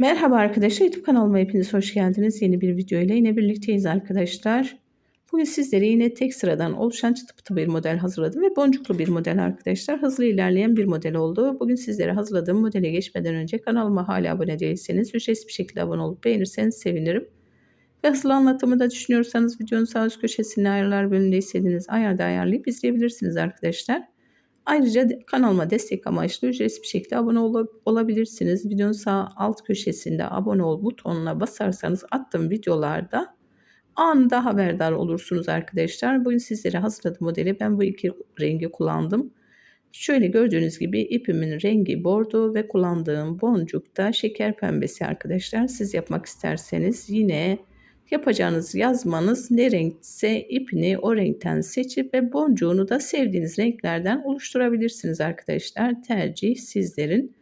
Merhaba arkadaşlar YouTube kanalıma hepiniz hoş geldiniz. Yeni bir video ile yine birlikteyiz arkadaşlar. Bugün sizlere yine tek sıradan oluşan çıtı pıtı bir model hazırladım ve boncuklu bir model arkadaşlar. Hızlı ilerleyen bir model oldu. Bugün sizlere hazırladığım modele geçmeden önce kanalıma hala abone değilseniz ücretsiz bir şekilde abone olup beğenirseniz sevinirim. Ve hızlı anlatımı da düşünüyorsanız videonun sağ üst köşesinde ayarlar bölümünde istediğiniz ayarda ayarlayıp izleyebilirsiniz arkadaşlar. Ayrıca kanalıma destek amaçlı ücretsiz bir şekilde abone ol olabilirsiniz. Videonun sağ alt köşesinde abone ol butonuna basarsanız attığım videolarda anında haberdar olursunuz arkadaşlar. Bugün sizlere hazırladığım modeli ben bu iki rengi kullandım. Şöyle gördüğünüz gibi ipimin rengi bordo ve kullandığım boncuk da şeker pembesi arkadaşlar. Siz yapmak isterseniz yine Yapacağınız yazmanız ne renkse ipini o renkten seçip ve boncuğunu da sevdiğiniz renklerden oluşturabilirsiniz arkadaşlar. Tercih sizlerin.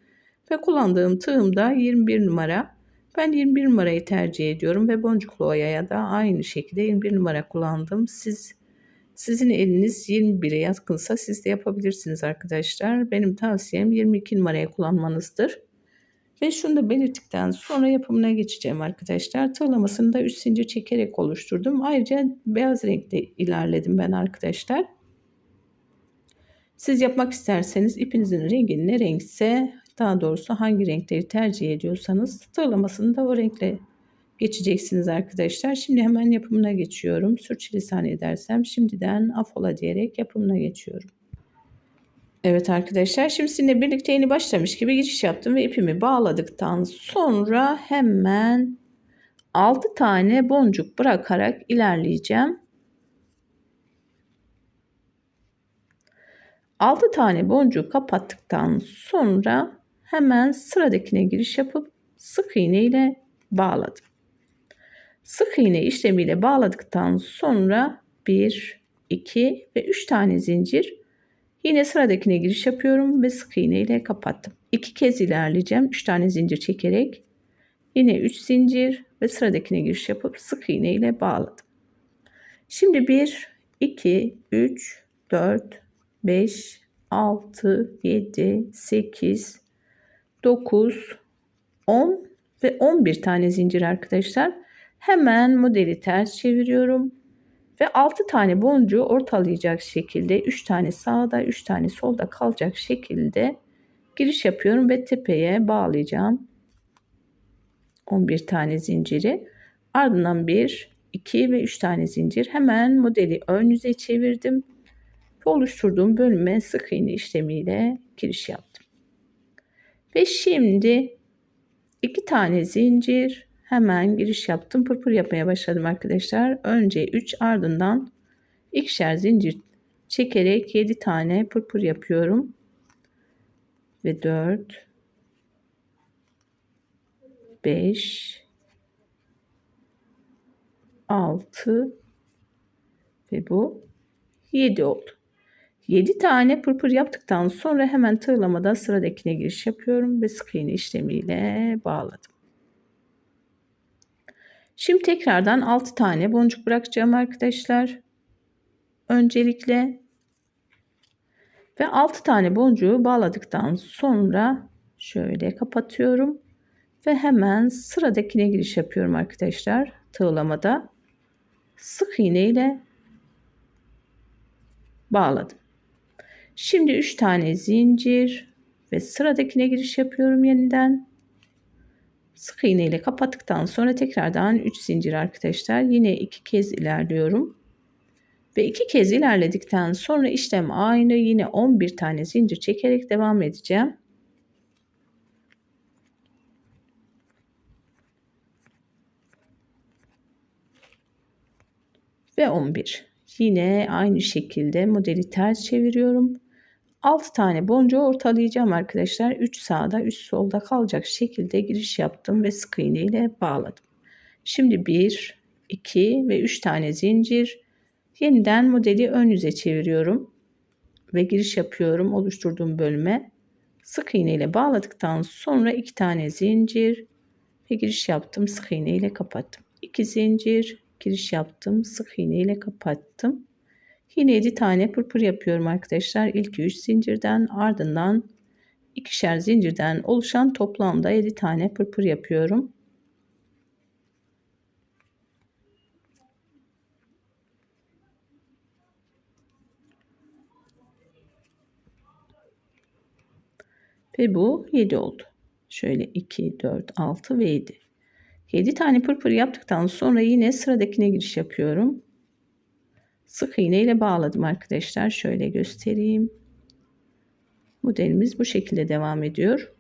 Ve kullandığım tığım da 21 numara. Ben 21 numarayı tercih ediyorum ve boncuklu oyaya da aynı şekilde 21 numara kullandım. Siz sizin eliniz 21'e yatkınsa siz de yapabilirsiniz arkadaşlar. Benim tavsiyem 22 numaraya kullanmanızdır. Ve şunu da belirttikten sonra yapımına geçeceğim arkadaşlar. Tığlamasını da 3 zincir çekerek oluşturdum. Ayrıca beyaz renkte ilerledim ben arkadaşlar. Siz yapmak isterseniz ipinizin rengi ne renkse daha doğrusu hangi renkleri tercih ediyorsanız tığlamasını da o renkle geçeceksiniz arkadaşlar. Şimdi hemen yapımına geçiyorum. Sürçülisan edersem şimdiden afola diyerek yapımına geçiyorum. Evet arkadaşlar şimdi sizinle birlikte yeni başlamış gibi giriş yaptım ve ipimi bağladıktan sonra hemen 6 tane boncuk bırakarak ilerleyeceğim. 6 tane boncuk kapattıktan sonra hemen sıradakine giriş yapıp sık iğne ile bağladım. Sık iğne işlemiyle bağladıktan sonra 1, 2 ve 3 tane zincir Yine sıradakine giriş yapıyorum ve sık iğne ile kapattım. İki kez ilerleyeceğim. Üç tane zincir çekerek yine üç zincir ve sıradakine giriş yapıp sık iğne ile bağladım. Şimdi 1, 2, 3, 4, 5, 6, 7, 8, 9, 10 ve 11 tane zincir arkadaşlar. Hemen modeli ters çeviriyorum. Ve 6 tane boncuğu ortalayacak şekilde 3 tane sağda 3 tane solda kalacak şekilde giriş yapıyorum ve tepeye bağlayacağım. 11 tane zinciri. Ardından 1, 2 ve 3 tane zincir. Hemen modeli ön yüze çevirdim. Ve oluşturduğum bölüme sık iğne işlemiyle giriş yaptım. Ve şimdi 2 tane zincir Hemen giriş yaptım. Pırpır yapmaya başladım arkadaşlar. Önce 3 ardından ikişer zincir çekerek 7 tane pırpır yapıyorum. Ve 4 5 6 ve bu 7 oldu. 7 tane pırpır yaptıktan sonra hemen tığlamada sıradakine giriş yapıyorum ve sık iğne işlemiyle bağladım. Şimdi tekrardan 6 tane boncuk bırakacağım arkadaşlar. Öncelikle ve 6 tane boncuğu bağladıktan sonra şöyle kapatıyorum ve hemen sıradakine giriş yapıyorum arkadaşlar. Tığlamada sık iğne ile bağladım. Şimdi 3 tane zincir ve sıradakine giriş yapıyorum yeniden. Sık iğne ile kapattıktan sonra tekrardan 3 zincir arkadaşlar. Yine 2 kez ilerliyorum. Ve 2 kez ilerledikten sonra işlem aynı. Yine 11 tane zincir çekerek devam edeceğim. Ve 11. Yine aynı şekilde modeli ters çeviriyorum. 6 tane boncuğu ortalayacağım arkadaşlar. 3 sağda 3 solda kalacak şekilde giriş yaptım ve sık iğne ile bağladım. Şimdi 1, 2 ve 3 tane zincir. Yeniden modeli ön yüze çeviriyorum. Ve giriş yapıyorum oluşturduğum bölüme. Sık iğne ile bağladıktan sonra 2 tane zincir ve giriş yaptım. Sık iğne ile kapattım. 2 zincir giriş yaptım. Sık iğne ile kapattım. Yine 7 tane pırpır yapıyorum arkadaşlar. İlk 3 zincirden ardından ikişer zincirden oluşan toplamda 7 tane pırpır yapıyorum. Ve bu 7 oldu. Şöyle 2, 4, 6 ve 7. 7 tane pırpır yaptıktan sonra yine sıradakine giriş yapıyorum. Sık iğne ile bağladım arkadaşlar. Şöyle göstereyim. Modelimiz bu şekilde devam ediyor.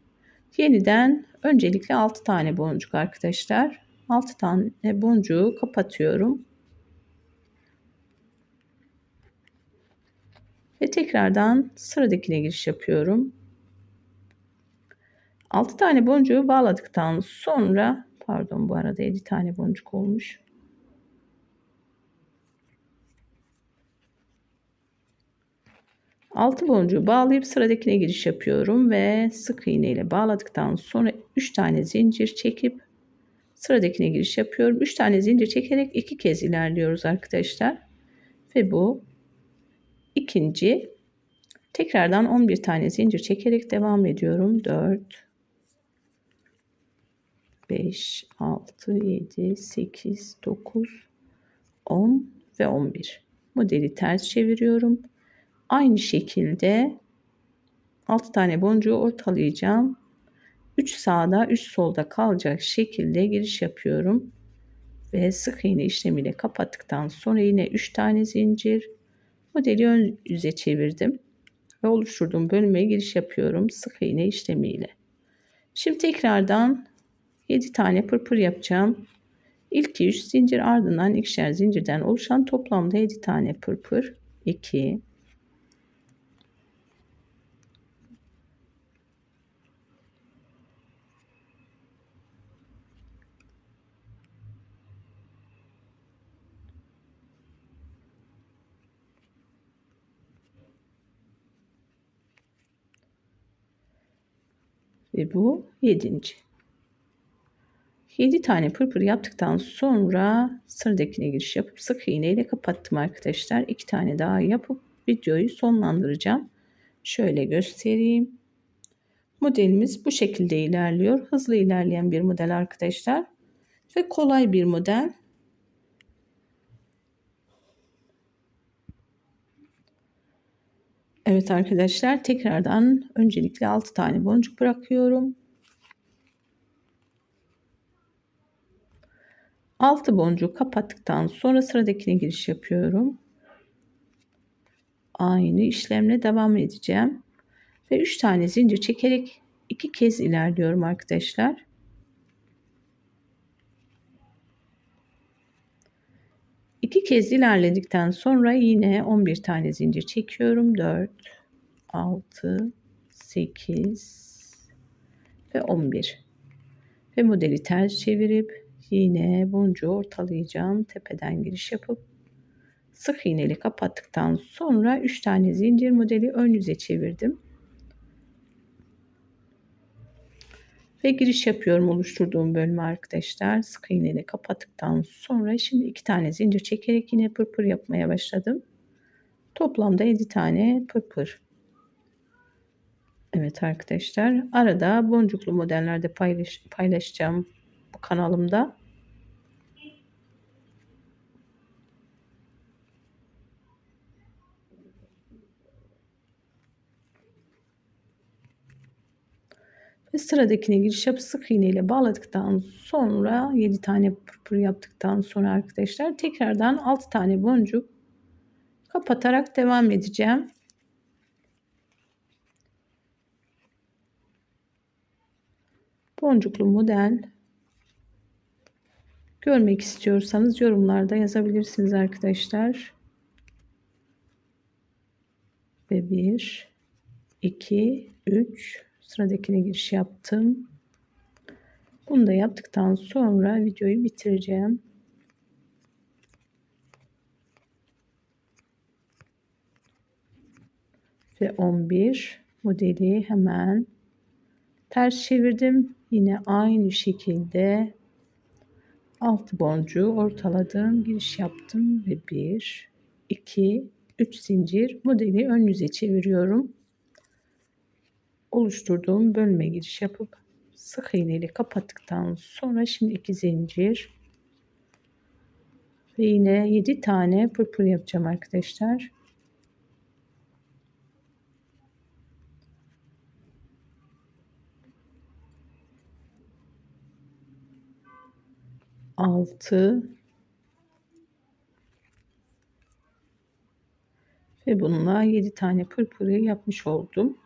Yeniden öncelikle 6 tane boncuk arkadaşlar. 6 tane boncuğu kapatıyorum. Ve tekrardan sıradakine giriş yapıyorum. 6 tane boncuğu bağladıktan sonra pardon bu arada 7 tane boncuk olmuş. Altı boncuğu bağlayıp sıradakine giriş yapıyorum ve sık iğne ile bağladıktan sonra 3 tane zincir çekip sıradakine giriş yapıyorum. 3 tane zincir çekerek iki kez ilerliyoruz arkadaşlar. Ve bu ikinci tekrardan 11 tane zincir çekerek devam ediyorum. 4 5, 6, 7, 8, 9, 10 ve 11. Modeli ters çeviriyorum. Aynı şekilde 6 tane boncuğu ortalayacağım. 3 sağda 3 solda kalacak şekilde giriş yapıyorum. Ve sık iğne işlemiyle kapattıktan sonra yine 3 tane zincir modeli ön yüze çevirdim. Ve oluşturduğum bölüme giriş yapıyorum sık iğne işlemiyle. Şimdi tekrardan 7 tane pırpır yapacağım. İlk 3 zincir ardından ikişer zincirden oluşan toplamda 7 tane pırpır. 2 ve bu yedinci. 7 tane pırpır yaptıktan sonra sıradakine giriş yapıp sık iğne ile kapattım arkadaşlar. 2 tane daha yapıp videoyu sonlandıracağım. Şöyle göstereyim. Modelimiz bu şekilde ilerliyor. Hızlı ilerleyen bir model arkadaşlar. Ve kolay bir model. Evet arkadaşlar tekrardan öncelikle 6 tane boncuk bırakıyorum. 6 boncuğu kapattıktan sonra sıradakine giriş yapıyorum. Aynı işlemle devam edeceğim. Ve 3 tane zincir çekerek iki kez ilerliyorum arkadaşlar. İki kez ilerledikten sonra yine 11 tane zincir çekiyorum. 4, 6, 8 ve 11. Ve modeli ters çevirip yine boncuğu ortalayacağım. Tepeden giriş yapıp sık iğneli kapattıktan sonra 3 tane zincir modeli ön yüze çevirdim. Ve giriş yapıyorum oluşturduğum bölümü arkadaşlar. Sık iğneyle kapattıktan sonra şimdi 2 tane zincir çekerek yine pırpır yapmaya başladım. Toplamda 7 tane pırpır. Evet arkadaşlar arada boncuklu modellerde paylaş, paylaşacağım bu kanalımda. Ve sıradakine giriş yapıp sık iğne ile bağladıktan sonra 7 tane pırpır yaptıktan sonra arkadaşlar tekrardan 6 tane boncuk kapatarak devam edeceğim. Boncuklu model görmek istiyorsanız yorumlarda yazabilirsiniz arkadaşlar. Ve 1 2 3 sıradakine giriş yaptım. Bunu da yaptıktan sonra videoyu bitireceğim. Ve 11 modeli hemen ters çevirdim. Yine aynı şekilde altı boncuğu ortaladım. Giriş yaptım ve 1 2 3 zincir modeli ön yüze çeviriyorum oluşturduğum bölme giriş yapıp sık iğne ile kapattıktan sonra şimdi iki zincir ve yine 7 tane pırpır yapacağım arkadaşlar. Altı ve bununla 7 tane pırpırı yapmış oldum.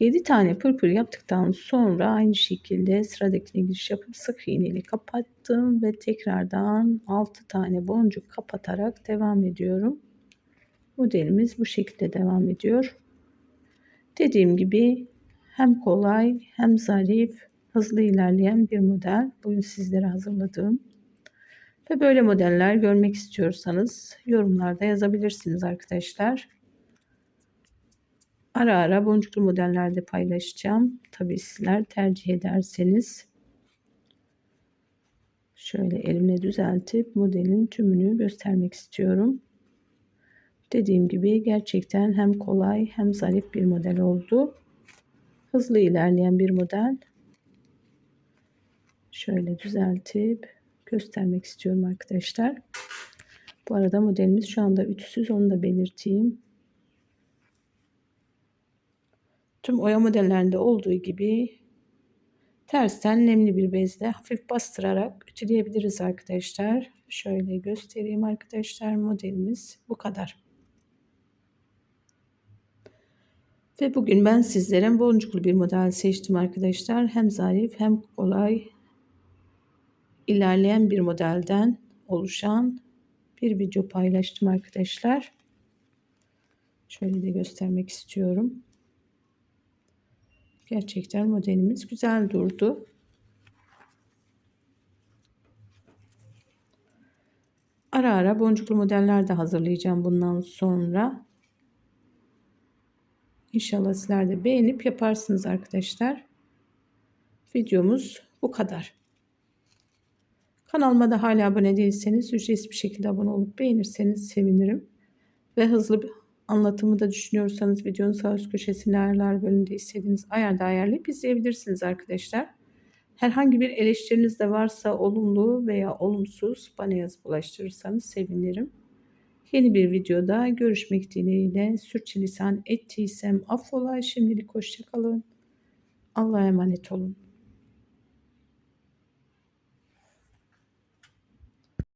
7 tane pırpır yaptıktan sonra aynı şekilde sıradakine giriş yapıp sık iğne ile kapattım ve tekrardan 6 tane boncuk kapatarak devam ediyorum. Modelimiz bu şekilde devam ediyor. Dediğim gibi hem kolay hem zarif, hızlı ilerleyen bir model. Bugün sizlere hazırladığım. Ve böyle modeller görmek istiyorsanız yorumlarda yazabilirsiniz arkadaşlar. Ara ara boncuklu modellerde paylaşacağım. Tabi sizler tercih ederseniz. Şöyle elimle düzeltip modelin tümünü göstermek istiyorum. Dediğim gibi gerçekten hem kolay hem zarif bir model oldu. Hızlı ilerleyen bir model. Şöyle düzeltip göstermek istiyorum arkadaşlar. Bu arada modelimiz şu anda ütüsüz onu da belirteyim. Tüm oya modellerinde olduğu gibi tersten nemli bir bezle hafif bastırarak ütüleyebiliriz arkadaşlar. Şöyle göstereyim arkadaşlar modelimiz bu kadar. Ve bugün ben sizlere boncuklu bir model seçtim arkadaşlar. Hem zarif hem kolay ilerleyen bir modelden oluşan bir video paylaştım arkadaşlar. Şöyle de göstermek istiyorum. Gerçekten modelimiz güzel durdu. Ara ara boncuklu modeller de hazırlayacağım bundan sonra. İnşallah sizler de beğenip yaparsınız arkadaşlar. Videomuz bu kadar. Kanalıma da hala abone değilseniz ücretsiz bir şekilde abone olup beğenirseniz sevinirim. Ve hızlı anlatımı da düşünüyorsanız videonun sağ üst köşesinde ayarlar bölümünde istediğiniz ayarda ayarlayıp izleyebilirsiniz arkadaşlar. Herhangi bir eleştiriniz de varsa olumlu veya olumsuz bana yazıp ulaştırırsanız sevinirim. Yeni bir videoda görüşmek dileğiyle sürçülisan ettiysem affola şimdilik hoşçakalın. Allah'a emanet olun.